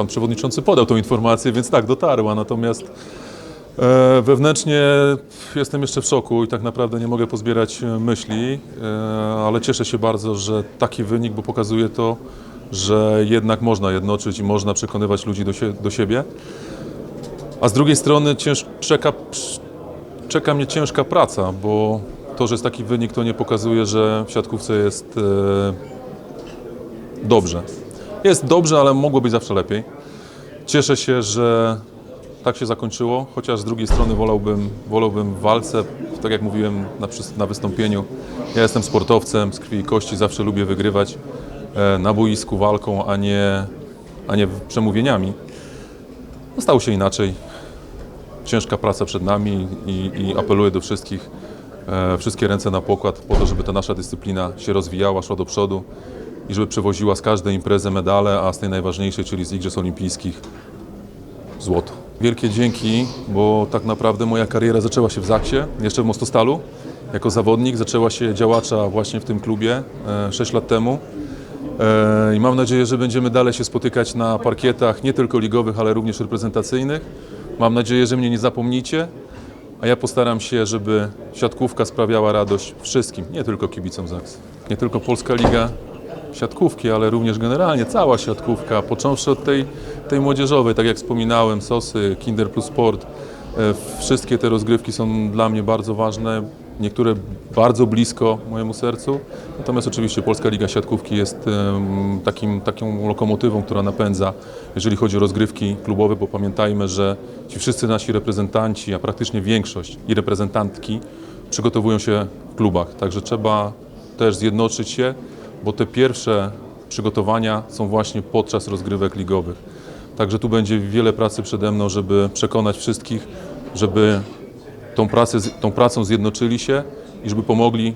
pan przewodniczący podał tą informację, więc tak, dotarła. Natomiast e, wewnętrznie jestem jeszcze w szoku i tak naprawdę nie mogę pozbierać e, myśli, e, ale cieszę się bardzo, że taki wynik, bo pokazuje to, że jednak można jednoczyć i można przekonywać ludzi do, sie, do siebie. A z drugiej strony czeka, czeka mnie ciężka praca, bo to, że jest taki wynik, to nie pokazuje, że w siatkówce jest e, dobrze. Jest dobrze, ale mogło być zawsze lepiej. Cieszę się, że tak się zakończyło, chociaż z drugiej strony wolałbym, wolałbym w walce, tak jak mówiłem na, na wystąpieniu, ja jestem sportowcem z krwi i kości, zawsze lubię wygrywać e, na boisku walką, a nie, a nie przemówieniami. No, stało się inaczej. Ciężka praca przed nami i, i apeluję do wszystkich, e, wszystkie ręce na pokład po to, żeby ta nasza dyscyplina się rozwijała, szła do przodu i żeby przewoziła z każdej imprezy medale, a z tej najważniejszej, czyli z Igrzysk Olimpijskich, złoto. Wielkie dzięki, bo tak naprawdę moja kariera zaczęła się w Zaksie, jeszcze w Mostostalu. Jako zawodnik zaczęła się działacza właśnie w tym klubie e, 6 lat temu. E, I mam nadzieję, że będziemy dalej się spotykać na parkietach nie tylko ligowych, ale również reprezentacyjnych. Mam nadzieję, że mnie nie zapomnicie, a ja postaram się, żeby siatkówka sprawiała radość wszystkim, nie tylko kibicom Zaks. Nie tylko Polska Liga Siatkówki, ale również generalnie cała siatkówka, począwszy od tej, tej młodzieżowej, tak jak wspominałem, SOSy, Kinder plus Sport. E, Wszystkie te rozgrywki są dla mnie bardzo ważne, niektóre bardzo blisko mojemu sercu. Natomiast oczywiście Polska Liga Siatkówki jest takim, taką lokomotywą, która napędza, jeżeli chodzi o rozgrywki klubowe, bo pamiętajmy, że ci wszyscy nasi reprezentanci, a praktycznie większość i reprezentantki przygotowują się w klubach. Także trzeba też zjednoczyć się, bo te pierwsze przygotowania są właśnie podczas rozgrywek ligowych. Także tu będzie wiele pracy przede mną, żeby przekonać wszystkich, żeby tą, pracę, tą pracą zjednoczyli się i żeby pomogli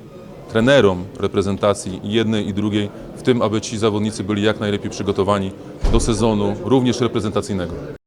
trenerom reprezentacji jednej i drugiej w tym, aby ci zawodnicy byli jak najlepiej przygotowani do sezonu, również reprezentacyjnego.